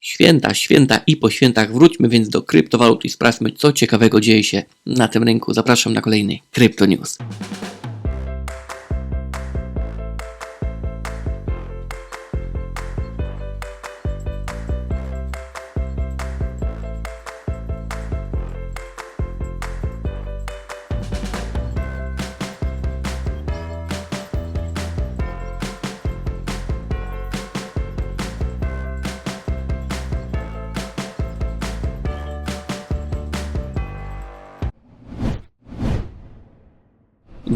Święta, święta i po świętach wróćmy więc do kryptowalut i sprawdźmy, co ciekawego dzieje się na tym rynku. Zapraszam na kolejny Crypto News.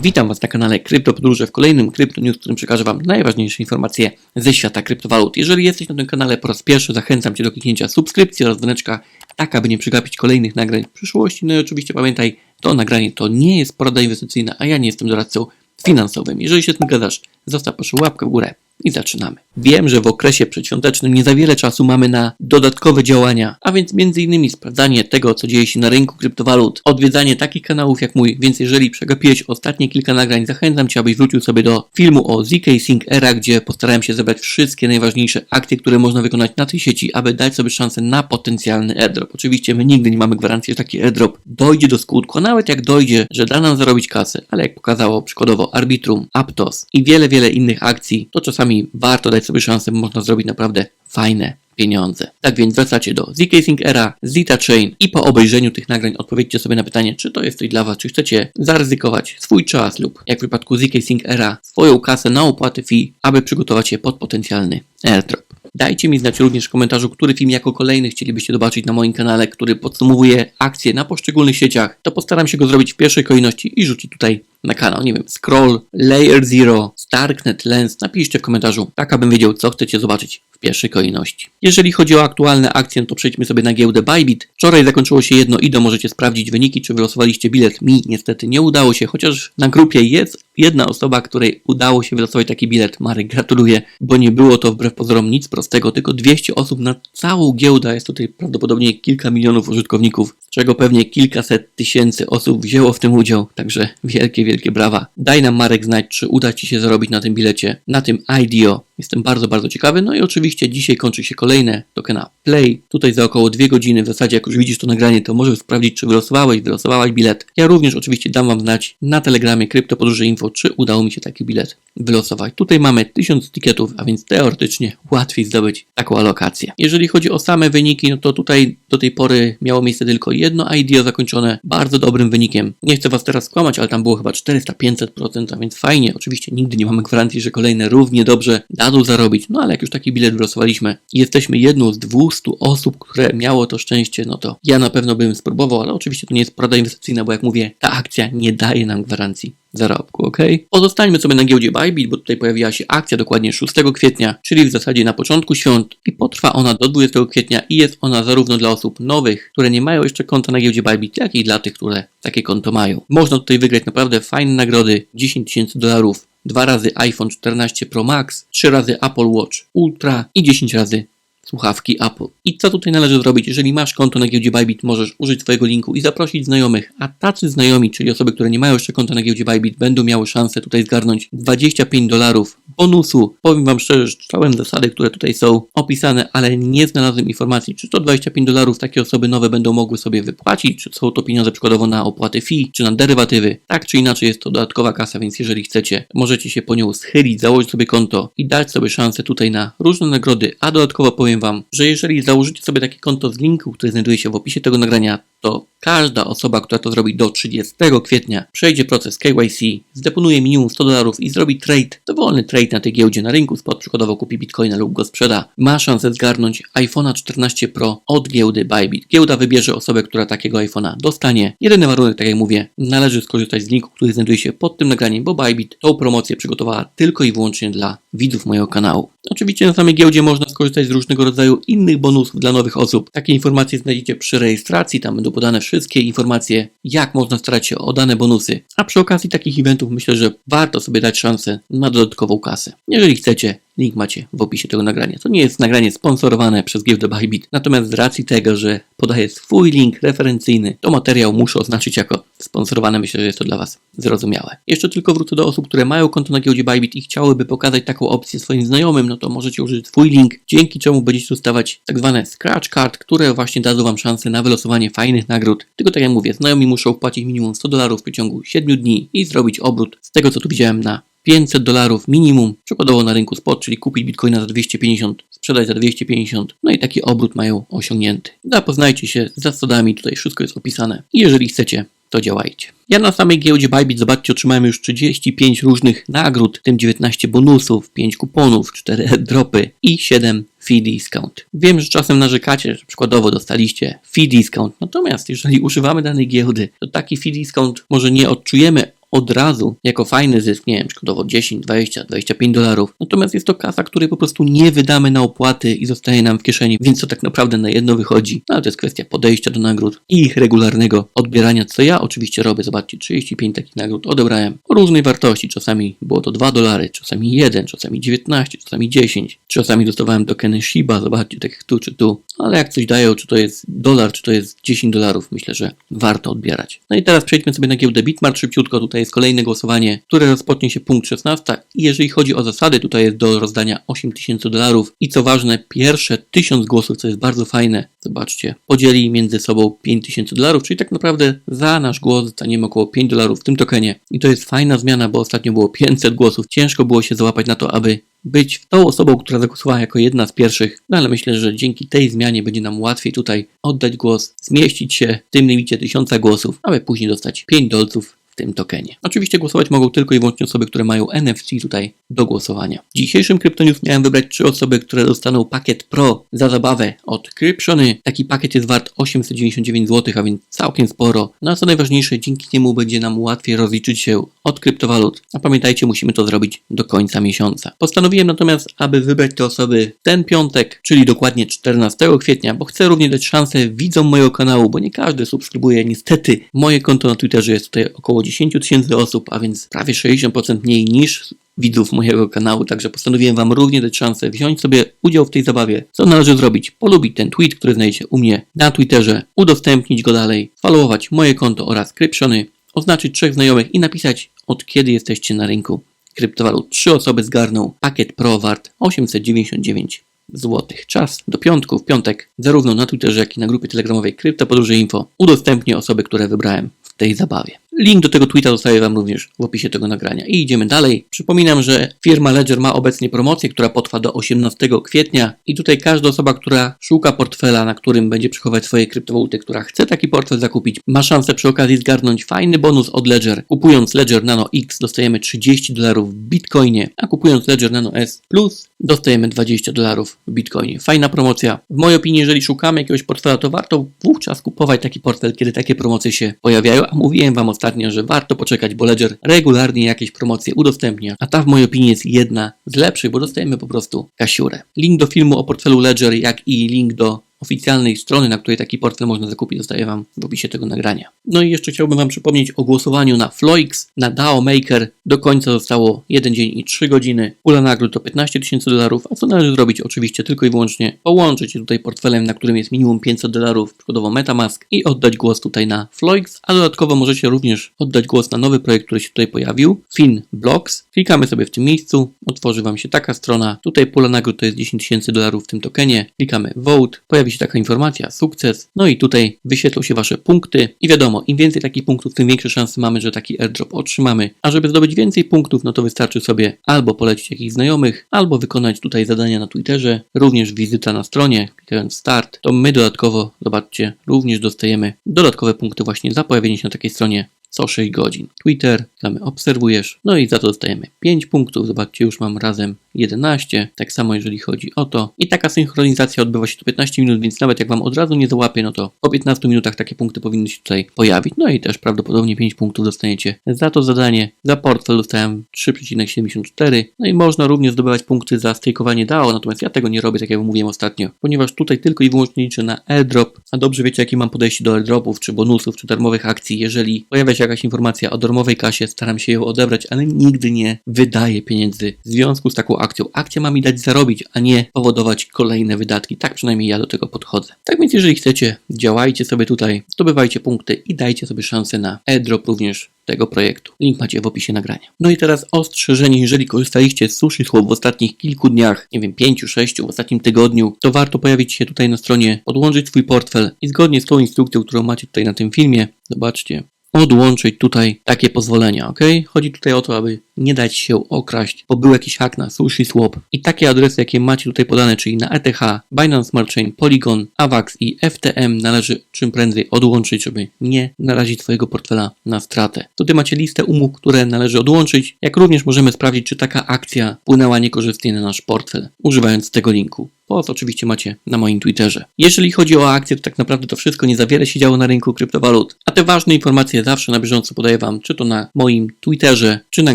Witam Was na kanale Krypto Podróże w kolejnym Krypto News, w którym przekażę Wam najważniejsze informacje ze świata kryptowalut. Jeżeli jesteś na tym kanale po raz pierwszy, zachęcam Cię do kliknięcia subskrypcji oraz dzwoneczka, tak aby nie przegapić kolejnych nagrań w przyszłości. No i oczywiście pamiętaj, to nagranie to nie jest porada inwestycyjna, a ja nie jestem doradcą finansowym. Jeżeli się z tym zgadzasz, zostaw proszę łapkę w górę i zaczynamy. Wiem, że w okresie przedświątecznym nie za wiele czasu mamy na dodatkowe działania, a więc m.in. sprawdzanie tego, co dzieje się na rynku kryptowalut, odwiedzanie takich kanałów jak mój, więc jeżeli przegapiłeś ostatnie kilka nagrań, zachęcam Cię, abyś wrócił sobie do filmu o ZK Sync Era, gdzie postarałem się zebrać wszystkie najważniejsze akcje, które można wykonać na tej sieci, aby dać sobie szansę na potencjalny airdrop. Oczywiście my nigdy nie mamy gwarancji, że taki airdrop dojdzie do skutku, a nawet jak dojdzie, że da nam zarobić kasę, ale jak pokazało przykładowo Arbitrum, Aptos i wiele, wiele innych akcji, to czasami warto dać sobie szansę, można zrobić naprawdę fajne pieniądze. Tak więc wracacie do Sync Era, Zeta Chain i po obejrzeniu tych nagrań odpowiedzcie sobie na pytanie, czy to jest coś dla Was, czy chcecie zaryzykować swój czas lub, jak w przypadku Sync Era, swoją kasę na opłaty fee, aby przygotować się pod potencjalny airdrop. Dajcie mi znać również w komentarzu, który film jako kolejny chcielibyście zobaczyć na moim kanale, który podsumowuje akcje na poszczególnych sieciach. To postaram się go zrobić w pierwszej kolejności i rzucić tutaj na kanał. Nie wiem, Scroll, Layer Zero, Starknet, Lens. Napiszcie w komentarzu, tak abym wiedział, co chcecie zobaczyć w pierwszej kolejności. Jeżeli chodzi o aktualne akcje, no to przejdźmy sobie na giełdę Bybit. Wczoraj zakończyło się jedno IDO, możecie sprawdzić wyniki, czy wylosowaliście bilet. Mi niestety nie udało się, chociaż na grupie jest jedna osoba, której udało się wylosować taki bilet. Marek, gratuluję, bo nie było to wbrew pozorom nic prostego, tylko 200 osób na całą giełdę, jest tutaj prawdopodobnie kilka milionów użytkowników, z czego pewnie kilkaset tysięcy osób wzięło w tym udział, także wielkie, wielkie brawa. Daj nam Marek znać, czy uda Ci się zarobić na tym bilecie, na tym IDO. Jestem bardzo, bardzo ciekawy. No i oczywiście dzisiaj kończy się kolejne tokena Play. Tutaj za około dwie godziny, w zasadzie jak już widzisz to nagranie, to możesz sprawdzić, czy wylosowałeś, wylosowałaś bilet. Ja również oczywiście dam Wam znać na Telegramie Krypto Podróże Info, czy udało mi się taki bilet wylosować. Tutaj mamy 1000 ticketów, a więc teoretycznie łatwiej zdobyć taką alokację. Jeżeli chodzi o same wyniki, no to tutaj do tej pory miało miejsce tylko jedno IDO zakończone bardzo dobrym wynikiem. Nie chcę Was teraz skłamać, ale tam było chyba 400-500%, a więc fajnie. Oczywiście nigdy nie mamy gwarancji, że kolejne równie dobrze dadzą zarobić, no ale jak już taki bilet wylosowaliśmy i jesteśmy jedną z 200 osób, które miało to szczęście, no to ja na pewno bym spróbował, ale oczywiście to nie jest porada inwestycyjna, bo jak mówię, ta akcja nie daje nam gwarancji zarobku, ok? Pozostańmy sobie na giełdzie Bybit, bo tutaj pojawiła się akcja dokładnie 6 kwietnia, czyli w zasadzie na początku świąt i potrwa ona do 20 kwietnia i jest ona zarówno dla osób nowych, które nie mają jeszcze konta na giełdzie Bybit, jak i dla tych, które takie konto mają. Można tutaj wygrać naprawdę fajne nagrody, 10 tysięcy dolarów, dwa razy iPhone 14 Pro Max, trzy razy Apple Watch Ultra i 10 razy słuchawki Apple. I co tutaj należy zrobić? Jeżeli masz konto na giełdzie Bybit, możesz użyć swojego linku i zaprosić znajomych, a tacy znajomi, czyli osoby, które nie mają jeszcze konta na giełdzie Bybit, będą miały szansę tutaj zgarnąć 25 dolarów bonusu. Powiem Wam szczerze, że czytałem zasady, które tutaj są opisane, ale nie znalazłem informacji, czy to 25 dolarów takie osoby nowe będą mogły sobie wypłacić, czy są to pieniądze przykładowo na opłaty fee, czy na derywatywy. Tak czy inaczej jest to dodatkowa kasa, więc jeżeli chcecie, możecie się po nią schylić, założyć sobie konto i dać sobie szansę tutaj na różne nagrody, a dodatkowo powiem Wam, że jeżeli założycie sobie takie konto z linku, który znajduje się w opisie tego nagrania, to każda osoba, która to zrobi do 30 kwietnia, przejdzie proces KYC, zdeponuje minimum 100 dolarów i zrobi trade, dowolny trade na tej giełdzie na rynku spot, przykładowo kupi bitcoina lub go sprzeda, ma szansę zgarnąć iPhone'a 14 Pro od giełdy Bybit. Giełda wybierze osobę, która takiego iPhone'a dostanie. Jedyny warunek, tak jak mówię, należy skorzystać z linku, który znajduje się pod tym nagraniem, bo Bybit tą promocję przygotowała tylko i wyłącznie dla widzów mojego kanału. Oczywiście na samej giełdzie można skorzystać z różnego rodzaju innych bonusów dla nowych osób. Takie informacje znajdziecie przy rejestracji, tam będą podane wszystkie informacje, jak można starać się o dane bonusy. A przy okazji takich eventów myślę, że warto sobie dać szansę na dodatkową kasę. Jeżeli chcecie, Link macie w opisie tego nagrania. To nie jest nagranie sponsorowane przez giełdę Bybit, natomiast z racji tego, że podaję swój link referencyjny, to materiał muszę oznaczyć jako sponsorowany. Myślę, że jest to dla Was zrozumiałe. Jeszcze tylko wrócę do osób, które mają konto na giełdzie Bybit i chciałyby pokazać taką opcję swoim znajomym, no to możecie użyć swój link, dzięki czemu będziecie dostawać tak zwane scratch card, które właśnie dadzą Wam szansę na wylosowanie fajnych nagród. Tylko tak jak mówię, znajomi muszą wpłacić minimum 100 dolarów w przeciągu 7 dni i zrobić obrót z tego, co tu widziałem na 500 dolarów minimum, przykładowo na rynku spot, czyli kupić bitcoina za 250, sprzedać za 250, no i taki obrót mają osiągnięty. Zapoznajcie się z zasadami, tutaj wszystko jest opisane jeżeli chcecie, to działajcie. Ja na samej giełdzie Bybit, zobaczcie, otrzymałem już 35 różnych nagród, w tym 19 bonusów, 5 kuponów, 4 dropy i 7 fee discount. Wiem, że czasem narzekacie, że przykładowo dostaliście fee discount, natomiast jeżeli używamy danej giełdy, to taki fee discount może nie odczujemy od razu jako fajny zysk, nie wiem, przykładowo 10, 20, 25 dolarów. Natomiast jest to kasa, której po prostu nie wydamy na opłaty i zostaje nam w kieszeni, więc to tak naprawdę na jedno wychodzi. No ale to jest kwestia podejścia do nagród i ich regularnego odbierania, co ja oczywiście robię. Zobaczcie, 35 takich nagród odebrałem o różnej wartości. Czasami było to 2 dolary, czasami 1, czasami 19, czasami 10. Czasami dostawałem tokeny Shiba, zobaczcie, tak jak tu czy tu. Ale jak coś dają, czy to jest dolar, czy to jest 10 dolarów, myślę, że warto odbierać. No i teraz przejdźmy sobie na giełdę Bitmart szybciutko. Tutaj jest kolejne głosowanie, które rozpocznie się punkt 16. I jeżeli chodzi o zasady, tutaj jest do rozdania 8000 dolarów. I co ważne, pierwsze 1000 głosów, co jest bardzo fajne, zobaczcie, podzieli między sobą 5000 dolarów, czyli tak naprawdę za nasz głos dostaniemy około 5 dolarów w tym tokenie. I to jest fajna zmiana, bo ostatnio było 500 głosów. Ciężko było się załapać na to, aby być tą osobą, która zagłosowała jako jedna z pierwszych, no ale myślę, że dzięki tej zmianie będzie nam łatwiej tutaj oddać głos, zmieścić się w tym limicie 1000 głosów, aby później dostać 5 dolców tym tokenie. Oczywiście głosować mogą tylko i wyłącznie osoby, które mają NFC tutaj do głosowania. W dzisiejszym Kryptonews miałem wybrać trzy osoby, które dostaną pakiet Pro za zabawę od Kryptiony. Taki pakiet jest wart 899 zł, a więc całkiem sporo. No a co najważniejsze, dzięki niemu będzie nam łatwiej rozliczyć się od kryptowalut. A pamiętajcie, musimy to zrobić do końca miesiąca. Postanowiłem natomiast, aby wybrać te osoby ten piątek, czyli dokładnie 14 kwietnia, bo chcę również dać szansę widzom mojego kanału, bo nie każdy subskrybuje. Niestety, moje konto na Twitterze jest tutaj około 10 tysięcy osób, a więc prawie 60% mniej niż widzów mojego kanału, także postanowiłem Wam również dać szansę wziąć sobie udział w tej zabawie. Co należy zrobić? Polubić ten tweet, który znajdziecie u mnie na Twitterze, udostępnić go dalej, followować moje konto oraz Kryptiony, oznaczyć trzech znajomych i napisać od kiedy jesteście na rynku kryptowalut. Trzy osoby zgarną pakiet Pro wart 899 złotych. Czas do piątku, w piątek, zarówno na Twitterze, jak i na grupie telegramowej Krypto Podróże Info udostępnię osoby, które wybrałem w tej zabawie. Link do tego tweeta zostaje Wam również w opisie tego nagrania. I idziemy dalej. Przypominam, że firma Ledger ma obecnie promocję, która potrwa do 18 kwietnia i tutaj każda osoba, która szuka portfela, na którym będzie przechować swoje kryptowaluty, która chce taki portfel zakupić, ma szansę przy okazji zgarnąć fajny bonus od Ledger. Kupując Ledger Nano X dostajemy 30 dolarów w Bitcoinie, a kupując Ledger Nano S Plus dostajemy 20 dolarów w Bitcoinie. Fajna promocja. W mojej opinii, jeżeli szukamy jakiegoś portfela, to warto wówczas kupować taki portfel, kiedy takie promocje się pojawiają, a mówiłem Wam ostatnio, że warto poczekać, bo Ledger regularnie jakieś promocje udostępnia, a ta w mojej opinii jest jedna z lepszych, bo dostajemy po prostu kasiurę. Link do filmu o portfelu Ledger, jak i link do oficjalnej strony, na której taki portfel można zakupić, zostaje Wam w opisie tego nagrania. No i jeszcze chciałbym Wam przypomnieć o głosowaniu na Floix, na DAO Maker. Do końca zostało 1 dzień i 3 godziny. Pula nagród to 15 tysięcy dolarów, a co należy zrobić? Oczywiście tylko i wyłącznie połączyć się tutaj portfelem, na którym jest minimum 500 dolarów, przykładowo Metamask i oddać głos tutaj na Floix, a dodatkowo możecie również oddać głos na nowy projekt, który się tutaj pojawił, FinBlocks. Klikamy sobie w tym miejscu, otworzy Wam się taka strona. Tutaj pula nagród to jest 10 tysięcy dolarów w tym tokenie. Klikamy Vote, pojawi się taka informacja, sukces, no i tutaj wyświetlą się Wasze punkty i wiadomo, im więcej takich punktów, tym większe szanse mamy, że taki airdrop otrzymamy. A żeby zdobyć więcej punktów, no to wystarczy sobie albo polecić jakichś znajomych, albo wykonać tutaj zadania na Twitterze, również wizyta na stronie, klikając start, to my dodatkowo, zobaczcie, również dostajemy dodatkowe punkty właśnie za pojawienie się na takiej stronie co 6 godzin. Twitter, damy obserwujesz, no i za to dostajemy 5 punktów. Zobaczcie, już mam razem 11. Tak samo jeżeli chodzi o to. I taka synchronizacja odbywa się to 15 minut, więc nawet jak Wam od razu nie załapie, no to po 15 minutach takie punkty powinny się tutaj pojawić. No i też prawdopodobnie 5 punktów dostaniecie za to zadanie. Za portfel dostałem 3,74. No i można również zdobywać punkty za stejkowanie DAO, natomiast ja tego nie robię, tak jak mówiłem ostatnio, ponieważ tutaj tylko i wyłącznie liczę na airdrop. A dobrze wiecie, jakie mam podejście do airdropów, czy bonusów, czy darmowych akcji. Jeżeli pojawia się jakaś informacja o darmowej kasie, staram się ją odebrać, ale nigdy nie wydaję pieniędzy w związku z taką akcją. Akcja ma mi dać zarobić, a nie powodować kolejne wydatki. Tak przynajmniej ja do tego podchodzę. Tak więc jeżeli chcecie, działajcie sobie tutaj, zdobywajcie punkty i dajcie sobie szansę na airdrop również tego projektu. Link macie w opisie nagrania. No i teraz ostrzeżenie, jeżeli korzystaliście z sushi słów w ostatnich kilku dniach, nie wiem, pięciu, sześciu, w ostatnim tygodniu, to warto pojawić się tutaj na stronie, podłączyć swój portfel i zgodnie z tą instrukcją, którą macie tutaj na tym filmie, zobaczcie, odłączyć tutaj takie pozwolenia, ok? Chodzi tutaj o to, aby nie dać się okraść, bo był jakiś hak na Sushi Swap i takie adresy, jakie macie tutaj podane, czyli na ETH, Binance Smart Chain, Polygon, AVAX i FTM należy czym prędzej odłączyć, żeby nie narazić swojego portfela na stratę. Tutaj macie listę umów, które należy odłączyć, jak również możemy sprawdzić, czy taka akcja wpłynęła niekorzystnie na nasz portfel, używając tego linku. Post oczywiście macie na moim Twitterze. Jeżeli chodzi o akcje, to tak naprawdę to wszystko nie za wiele się działo na rynku kryptowalut. A te ważne informacje zawsze na bieżąco podaję Wam, czy to na moim Twitterze, czy na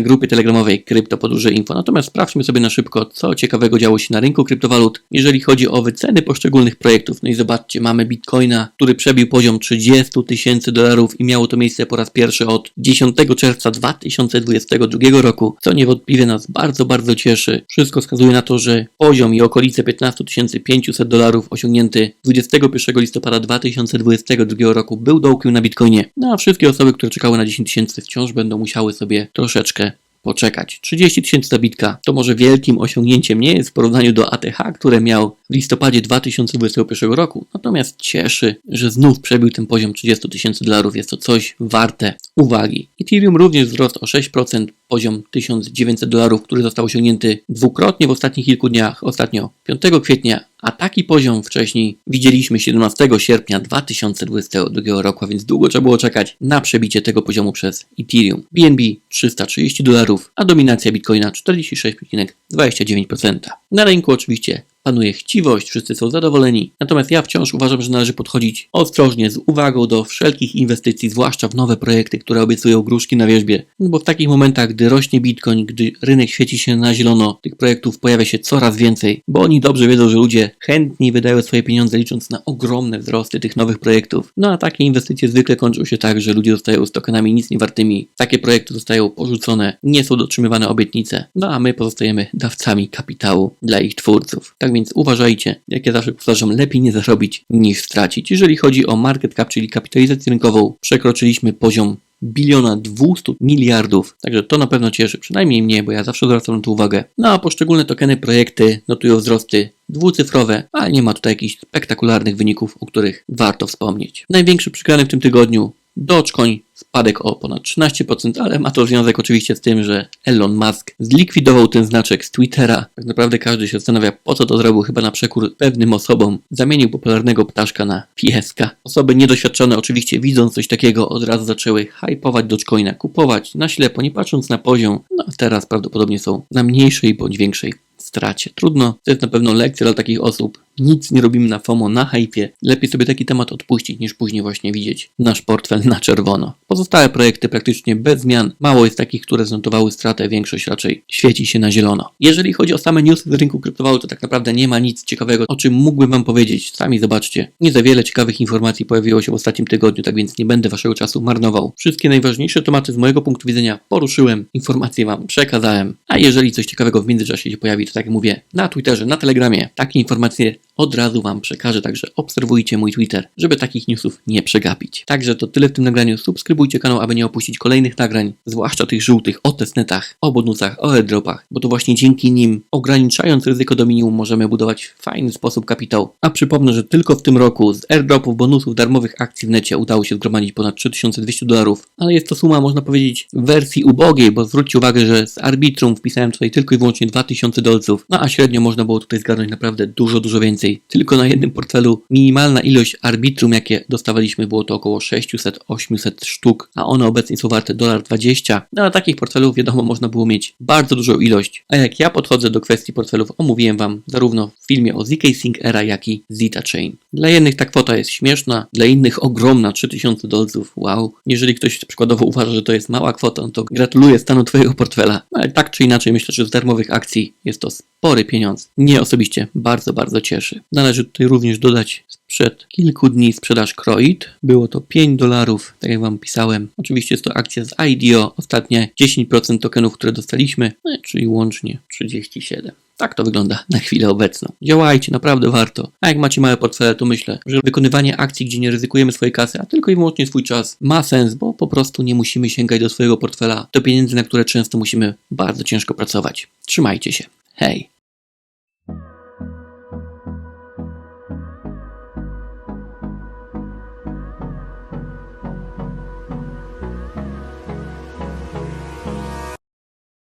grupie telegramowej Krypto Podróże Info. Natomiast sprawdźmy sobie na szybko, co ciekawego działo się na rynku kryptowalut, jeżeli chodzi o wyceny poszczególnych projektów. No i zobaczcie, mamy Bitcoina, który przebił poziom 30 tysięcy dolarów i miało to miejsce po raz pierwszy od 10 czerwca 2022 roku, co niewątpliwie nas bardzo, bardzo cieszy. Wszystko wskazuje na to, że poziom i okolice 15 500 dolarów osiągnięty 21 listopada 2022 roku był dołkiem na Bitcoinie. No a wszystkie osoby, które czekały na 10 tysięcy wciąż będą musiały sobie troszeczkę poczekać. 30 tysięcy za bitka to może wielkim osiągnięciem nie jest w porównaniu do ATH, które miał w listopadzie 2021 roku. Natomiast cieszy, że znów przebił ten poziom 30 tysięcy dolarów. Jest to coś warte uwagi. Ethereum również wzrost o 6%, poziom 1900 dolarów, który został osiągnięty dwukrotnie w ostatnich kilku dniach. Ostatnio 5 kwietnia a taki poziom wcześniej widzieliśmy 17 sierpnia 2022 roku, a więc długo trzeba było czekać na przebicie tego poziomu przez Ethereum. BNB 330 dolarów, a dominacja Bitcoina 46,29%. Na rynku oczywiście panuje chciwość, wszyscy są zadowoleni. Natomiast ja wciąż uważam, że należy podchodzić ostrożnie, z uwagą do wszelkich inwestycji, zwłaszcza w nowe projekty, które obiecują gruszki na wierzbie. No bo w takich momentach, gdy rośnie bitcoin, gdy rynek świeci się na zielono, tych projektów pojawia się coraz więcej, bo oni dobrze wiedzą, że ludzie chętniej wydają swoje pieniądze licząc na ogromne wzrosty tych nowych projektów. No a takie inwestycje zwykle kończą się tak, że ludzie zostają z tokenami nic nie wartymi. Takie projekty zostają porzucone, nie są dotrzymywane obietnice, no a my pozostajemy dawcami kapitału dla ich twórców. Tak więc uważajcie, jak ja zawsze powtarzam, lepiej nie zarobić niż stracić. Jeżeli chodzi o market cap, czyli kapitalizację rynkową, przekroczyliśmy poziom biliona 200 miliardów. Także to na pewno cieszy, przynajmniej mnie, bo ja zawsze zwracam na to uwagę. No a poszczególne tokeny, projekty notują wzrosty dwucyfrowe, ale nie ma tutaj jakichś spektakularnych wyników, o których warto wspomnieć. Największy przegrany w tym tygodniu Dogecoin spadek o ponad 13%, ale ma to związek oczywiście z tym, że Elon Musk zlikwidował ten znaczek z Twittera. Tak naprawdę każdy się zastanawia, po co to zrobił, chyba na przekór pewnym osobom. Zamienił popularnego ptaszka na pieska. Osoby niedoświadczone oczywiście widząc coś takiego od razu zaczęły hypować Dogecoina, kupować na ślepo, nie patrząc na poziom. No a teraz prawdopodobnie są na mniejszej bądź większej stracie. Trudno, to jest na pewno lekcja dla takich osób. Nic nie robimy na FOMO, na hypie. Lepiej sobie taki temat odpuścić, niż później właśnie widzieć nasz portfel na czerwono. Pozostałe projekty praktycznie bez zmian. Mało jest takich, które znotowały stratę, większość raczej świeci się na zielono. Jeżeli chodzi o same newsy z rynku kryptowalut, to tak naprawdę nie ma nic ciekawego, o czym mógłbym Wam powiedzieć. Sami zobaczcie. Nie za wiele ciekawych informacji pojawiło się w ostatnim tygodniu, tak więc nie będę Waszego czasu marnował. Wszystkie najważniejsze tematy z mojego punktu widzenia poruszyłem, informacje Wam przekazałem. A jeżeli coś ciekawego w międzyczasie się pojawi, to tak jak mówię, na Twitterze, na Telegramie, takie informacje od razu Wam przekażę, także obserwujcie mój Twitter, żeby takich newsów nie przegapić. Także to tyle w tym nagraniu. Subskrybujcie kanał, aby nie opuścić kolejnych nagrań, zwłaszcza tych żółtych o testnetach, o bonusach, o airdropach, bo to właśnie dzięki nim, ograniczając ryzyko do minimum, możemy budować w fajny sposób kapitał. A przypomnę, że tylko w tym roku z airdropów, bonusów, darmowych akcji w necie udało się zgromadzić ponad 3200 dolarów, ale jest to suma, można powiedzieć, w wersji ubogiej, bo zwróćcie uwagę, że z Arbitrum wpisałem tutaj tylko i wyłącznie 2000 dolców, no a średnio można było tutaj zgarnąć naprawdę dużo, dużo więcej tylko na jednym portfelu minimalna ilość arbitrum, jakie dostawaliśmy, było to około 600-800 sztuk, a one obecnie są warte 1,20 No a takich portfelów, wiadomo, można było mieć bardzo dużą ilość. A jak ja podchodzę do kwestii portfelów, omówiłem Wam zarówno w filmie o ZK Sync Era, jak i Zeta Chain. Dla jednych ta kwota jest śmieszna, dla innych ogromna, 3000 dolców, wow. Jeżeli ktoś przykładowo uważa, że to jest mała kwota, no to gratuluję stanu Twojego portfela. No ale tak czy inaczej, myślę, że z darmowych akcji jest to spory pieniądz. Mnie osobiście bardzo, bardzo cieszy. Należy tutaj również dodać Przed kilku dni sprzedaż Kroid. Było to 5 dolarów, tak jak Wam pisałem. Oczywiście jest to akcja z IDO. Ostatnie 10% tokenów, które dostaliśmy, no, czyli łącznie 37. Tak to wygląda na chwilę obecną. Działajcie, naprawdę warto. A jak macie małe portfele, to myślę, że wykonywanie akcji, gdzie nie ryzykujemy swojej kasy, a tylko i wyłącznie swój czas, ma sens, bo po prostu nie musimy sięgać do swojego portfela, do pieniędzy, na które często musimy bardzo ciężko pracować. Trzymajcie się. Hej!